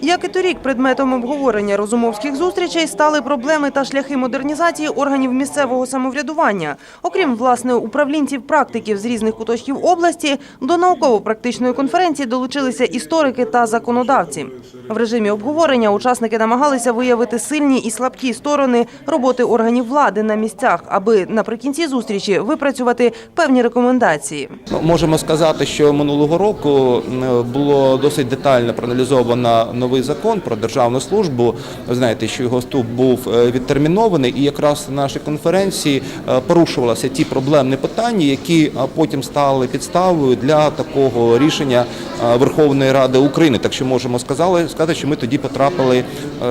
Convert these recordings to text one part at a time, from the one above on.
Як і торік, предметом обговорення розумовських зустрічей стали проблеми та шляхи модернізації органів місцевого самоврядування. Окрім власне управлінців-практиків з різних куточків області, до науково-практичної конференції долучилися історики та законодавці. В режимі обговорення учасники намагалися виявити сильні і слабкі сторони роботи органів влади на місцях, аби наприкінці зустрічі випрацювати певні рекомендації. Можемо сказати, що минулого року було досить детально проаналізовано новий закон про державну службу. Ви знаєте, що його вступ був е, відтермінований, і якраз на нашій конференції е, порушувалися ті проблемні питання, які е, потім стали підставою для такого рішення Верховної Ради України. Так що можемо сказати, сказати, що ми тоді потрапили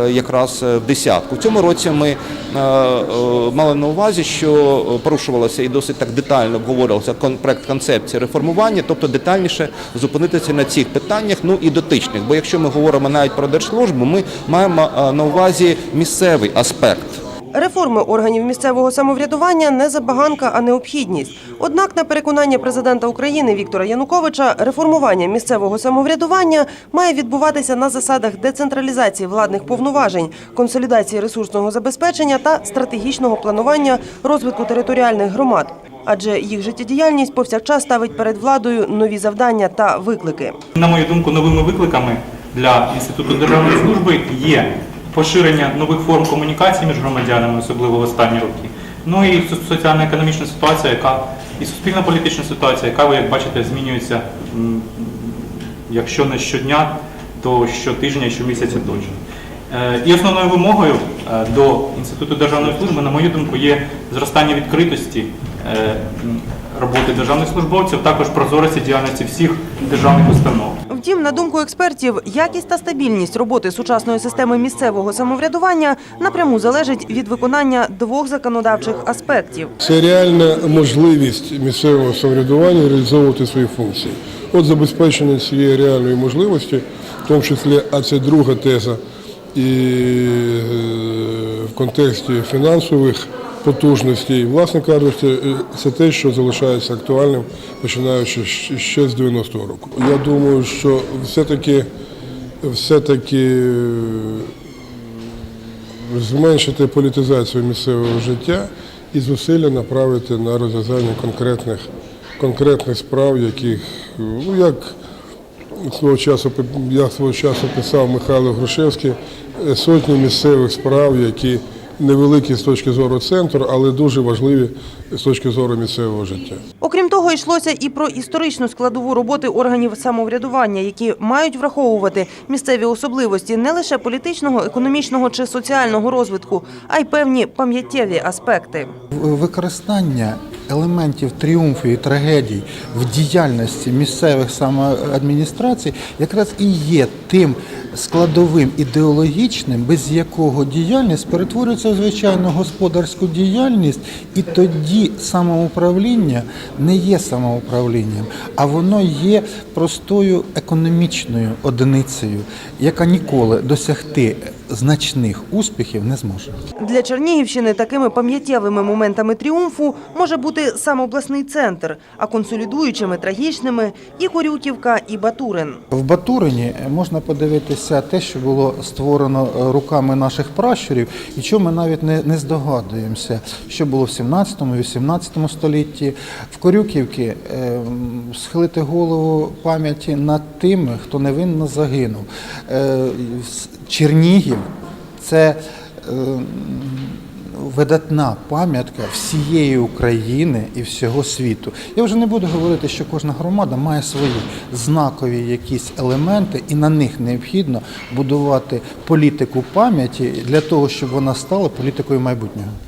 якраз в десятку. В цьому році ми мали на увазі, що порушувалося і досить так детально обговорювався проект концепції реформування, тобто детальніше зупинитися на цих питаннях, ну і дотичних. Бо якщо ми говоримо навіть про держслужбу, ми маємо е, на увазі місцевий аспект. Реформи органів місцевого самоврядування не забаганка, а необхідність. Однак, на переконання президента України Віктора Януковича, реформування місцевого самоврядування має відбуватися на засадах децентралізації владних повноважень, консолідації ресурсного забезпечення та стратегічного планування розвитку територіальних громад. Адже їх життєдіяльність повсякчас ставить перед владою нові завдання та виклики. На мою думку, новими викликами для інституту державної служби є поширення нових форм комунікації між громадянами, особливо в останні роки. Ну і соціально-економічна ситуація, яка і суспільна політична ситуація, яка ви як бачите змінюється, якщо не щодня, то щотижня щомісяця точно. Е, І основною вимогою е, до інституту державної служби, на мою думку, є зростання відкритості е, роботи державних службовців, також прозорості діяльності всіх державних установ. Втім, на думку експертів, якість та стабільність роботи сучасної системи місцевого самоврядування напряму залежить від виконання двох законодавчих аспектів. Це реальна можливість місцевого самоврядування реалізовувати свої функції. От забезпечення цієї реальної можливості, в тому числі, а це друга теза, і е, в контексті фінансових потужностей, власне кажучи, е, це те, що залишається актуальним, починаючи ще з 90-го року. Я думаю, що все-таки все-таки е, зменшити політизацію місцевого життя і зусилля направити на розв'язання конкретних, конкретних справ, яких, ну як свого часу, я свого часу писав Михайло Грушевський, е, сотні місцевих справ, які невеликі з точки зору центру, але дуже важливі з точки зору місцевого життя. Окрім того, йшлося і про історичну складову роботи органів самоврядування, які мають враховувати місцеві особливості не лише політичного, економічного чи соціального розвитку, а й певні пам'яттєві аспекти. Використання елементів тріумфу і трагедій в діяльності місцевих самоадміністрацій якраз і є тим складовим ідеологічним, без якого діяльність перетворюється в звичайну господарську діяльність, і тоді самоуправління не є самоуправлінням, а воно є простою економічною одиницею, яка ніколи досягти значних успіхів не зможе. Для Чернігівщини такими пам'яттєвими моментами тріумфу може бути сам обласний центр, а консолідуючими трагічними і Корюківка, і Батурин. В Батурині можна подивитися те, що було створено е, руками наших пращурів, і чого ми навіть не, не здогадуємося, що було в 17-18 столітті. В Корюківці е, схилити голову пам'яті над тими, хто невинно загинув. Е, Чернігів це е, видатна пам'ятка всієї України і всього світу. Я вже не буду говорити, що кожна громада має свої знакові якісь елементи, і на них необхідно будувати політику пам'яті для того, щоб вона стала політикою майбутнього.